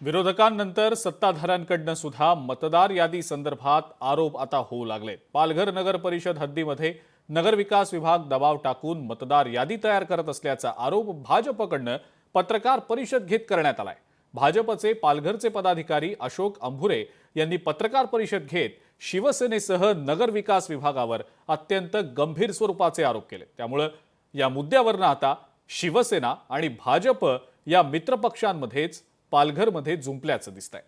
विरोधकांनंतर सत्ताधाऱ्यांकडनं सुद्धा मतदार यादी संदर्भात आरोप आता होऊ लागले. पालघर नगर परिषद हद्दीमध्ये नगरविकास विभाग दबाव टाकून मतदार यादी तयार करत असल्याचा आरोप भाजपकडनं पत्रकार परिषद घेत करण्यात आलाय. भाजपचे पालघरचे पदाधिकारी अशोक अंभुरे यांनी पत्रकार परिषद घेत शिवसेनेसह नगरविकास विभागावर अत्यंत गंभीर स्वरूपाचे आरोप केले. त्यामुळं या मुद्द्यावरनं आता शिवसेना आणि भाजप या मित्रपक्षांमध्येच पालघरमध्ये जुंपल्याचं दिसतंय.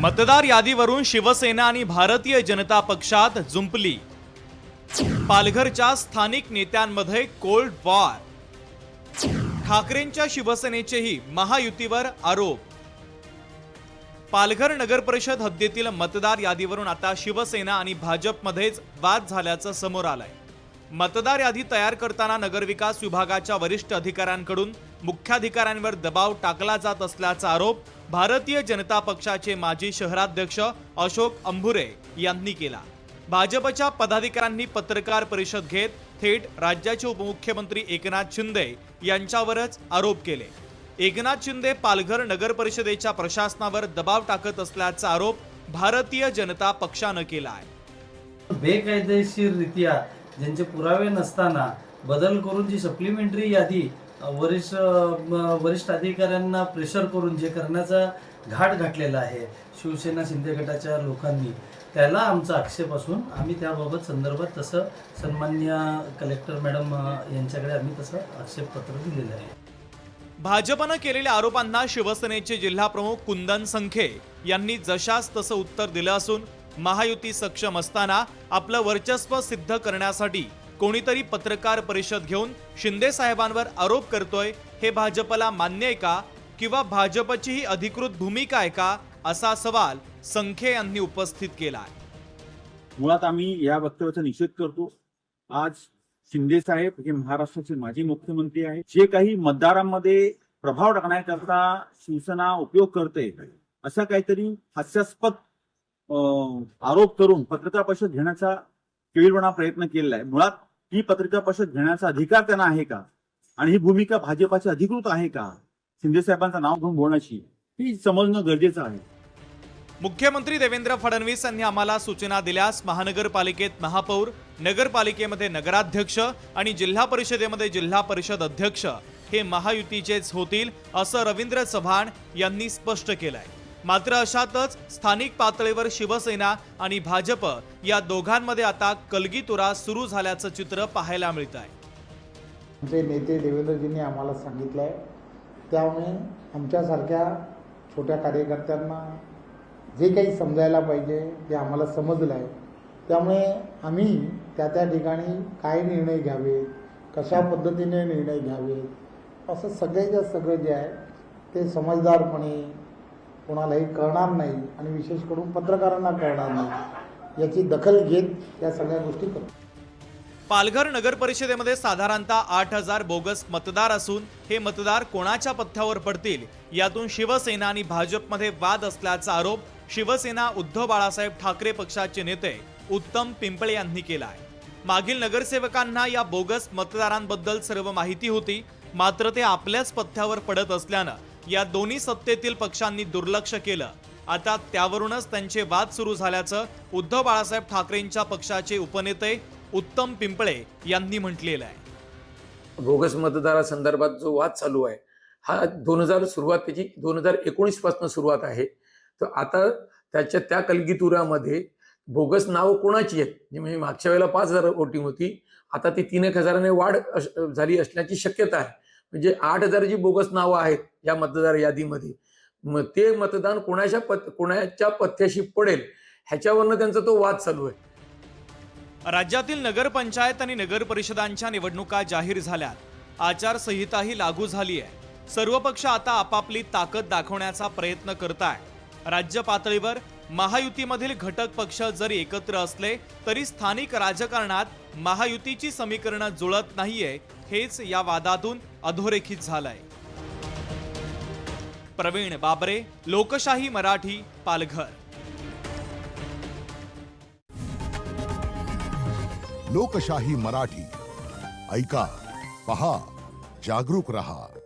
मतदार यादीवरून शिवसेना आणि भारतीय जनता पक्षात जुंपली. पालघरच्या स्थानिक नेत्यांमध्ये कोल्ड वॉर. ठाकरेंच्या शिवसेनेचेही महायुतीवर आरोप. पालघर नगर परिषद हद्दीतील मतदार यादीवरून आता शिवसेना आणि भाजपमध्येच वाद झाल्याचं समोर आलंय. मतदार यादी तयार करताना नगरविकास विभागाच्या वरिष्ठ अधिकाऱ्यांकडून मुख्याधिकाऱ्यांवर दबाव टाकला जात असल्याचा आरोप भारतीय जनता पक्षाचे माजी शहराध्यक्ष अशोक अंभुरे यांनी केला. भाजपच्या पदाधिकाऱ्यांनी पत्रकार परिषद घेत थेट राज्याचे उपमुख्यमंत्री एकनाथ शिंदे यांच्यावरच आरोप केले. एकनाथ शिंदे पालघर नगर परिषदेच्या प्रशासनावर दबाव टाकत असल्याचा आरोप भारतीय जनता पक्षानं केला आहे बेकायदेशीररित्या ज्यांचे पुरावे नसताना बदल करून जी सप्लिमेंटरी यादी वरिष्ठ वरिष्ठ अधिकाऱ्यांना प्रेशर करून जे करण्याचा घाट घातलेला आहे शिवसेना शिंदे गटाच्या लोकांनी त्याला आमचा आक्षेप असून आम्ही त्याबाबत संदर्भात तसं सन्मान्य कलेक्टर मॅडम यांच्याकडे आम्ही तसं आक्षेपपत्र दिलेलं आहे. भाजपनं केलेल्या आरोपांना शिवसेनेचे जिल्हाप्रमुख कुंदन संखे यांनी जशास तसं उत्तर दिलं असून महायुती सक्षम असताना आपलं वर्चस्व सिद्ध करण्यासाठी कोणीतरी पत्रकार परिषद घेऊन शिंदे साहेबांवर आरोप करतोय हे भाजपला मान्य आहे का? किंवा भाजपची ही अधिकृत भूमिका आहे का? असा सवाल संखे यांनी उपस्थित केला आहे मुळात आम्ही या वक्तव्याचा निषेध करतो. आज शिंदे साहेब हे महाराष्ट्राचे माजी मुख्यमंत्री आहेत. जे काही मतदारांमध्ये प्रभाव टाकण्याकरता शिवसेना उपयोग करते असा काहीतरी हास्यास्पद आरोप करून पत्रकार परिषद घेण्याचा केळीपणा प्रयत्न केलेला आहे मुळात ही पत्रकार परिषद घेण्याचा अधिकार त्यांना आहे का? आणि ही भूमिका भाजपाची अधिकृत आहे का? शिंदे साहेबांचं नाव घेऊन बोलण्याची ही समजणं गरजेचं आहे. मुख्यमंत्री देवेंद्र फडणवीस यांनी आम्हाला सूचना दिल्यास महानगरपालिकेत महापौर नगरपालिकेमध्ये नगराध्यक्ष आणि जिल्हा परिषदेमध्ये जिल्हा परिषद अध्यक्ष हे महायुतीचेच होतील असं रवींद्र चव्हाण यांनी स्पष्ट केलंय. मात्र अशातच स्थानिक पातळीवर शिवसेना आणि भाजप या दोघांमध्ये आता कलगीतुरा सुरू झाल्याचं चित्र पाहायला मिळत आहे आमचे नेते देवेंद्रजींनी आम्हाला सांगितलं आहे त्यामुळे आमच्यासारख्या छोट्या कार्यकर्त्यांना जे काही समजायला पाहिजे ते आम्हाला समजलं आहे त्यामुळे आम्ही त्या त्या ठिकाणी काय निर्णय घ्यावेत कशा पद्धतीने निर्णय घ्यावेत असं सगळेच्या सगळं जे आहे ते समजदारपणे कोणालाही कळणार नाही आणि विशेष करून पत्रकारांना कळणार नाही. याची दखल घेत या सगळ्या गोष्टी करतो पालघर नगर परिषदेमध्ये साधारणतः आठ हजार बोगस मतदार असून हे मतदार कोणाच्या पथ्यावर पडतील? यातून शिवसेना आणि भाजपमध्ये वाद असल्याचा आरोप शिवसेना उद्धव बाळासाहेब ठाकरे पक्षाचे नेते उत्तम पिंपळे यांनी केला आहे मागील नगरसेवकांना या बोगस मतदारांबद्दल सर्व माहिती होती मात्र ते आपल्याच पथ्यावर पडत असल्यानं या दोन्ही सत्तेतील पक्षांनी दुर्लक्ष केलं. आता त्यावरूनच त्यांचे वाद सुरू झाल्याचं उद्धव बाळासाहेब ठाकरेंच्या पक्षाचे उपनेते उत्तम पिंपळे यांनी म्हटलेलं आहे. बोगस मतदारासंदर्भात जो वाद चालू आहे हा दोन हजार सुरुवात त्याची दोन हजार एकोणीसपासून सुरुवात आहे. तर आता त्याच्या त्या कलगीतुरामध्ये बोगस नावं कोणाची आहेत? म्हणजे मागच्या वेळेला पाच हजार वोटिंग होती. आता ती तीन एक हजाराने वाढ झाली असण्याची शक्यता आहे. म्हणजे आठ हजार जी बोगस नावं आहेत या मतदार यादीमध्ये मग ते मतदान कोणाच्या पत कोणाच्या पथ्याशी पडेल ह्याच्यावरनं त्यांचा तो वाद चालू आहे. राज्यातील नगरपंचायत आणि नगर परिषदांच्या निवडणुका जाहीर झाल्यात. आचारसंहिताही लागू झाली आहे सर्व पक्ष आता आपापली ताकद दाखवण्याचा प्रयत्न करताय राज्य पातळीवर महायुतीमधील घटक पक्ष जरी एकत्र असले तरी स्थानिक राजकारणात महायुतीची समीकरणं जुळत नाहीये हेच या वादातून अधोरेखित झालंय. प्रवीण बाबरे लोकशाही मराठी पालघर. लोकशाही मराठी. ऐका पहा जागरूक रहा.